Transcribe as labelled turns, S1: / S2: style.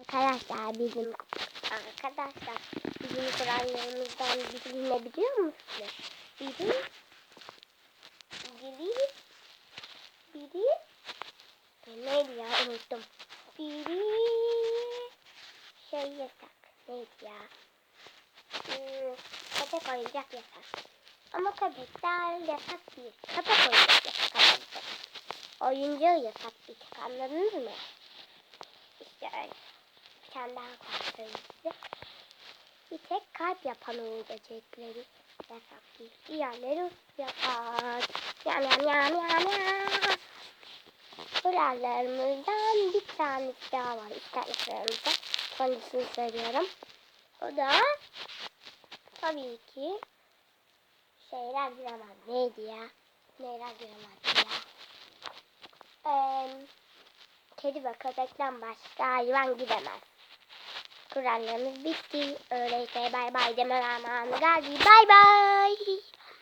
S1: Arkadaşlar bizim arkadaşlar bizim kurallarımızdan biri ne biliyor musunuz? Biri biri biri neydi ya unuttum. Biri şey yasak. Neydi ya? Hmm, köpek oyuncak yasak. Ama köpekler yasak değil. Köpek oyuncak yasak. Oyuncağı yasak bir tek anladınız mı? İşte öyle. Daha koyarım size. Bir tek kalp yapan oyuncakları yasak değil. Diğerleri yasak. Yam yam yam yam yam. Kurallarımızdan bir tanesi daha var. Kuralımızda. Sonuncusunu söylüyorum. O da tabii ki şeyler giremez. Neydi ya? Neyler giremez ya? Eee kedi ve köpekten başka hayvan gidemez. Kurallarımız bitti. Öyleyse bay bay deme zamanı geldi. Bay bay.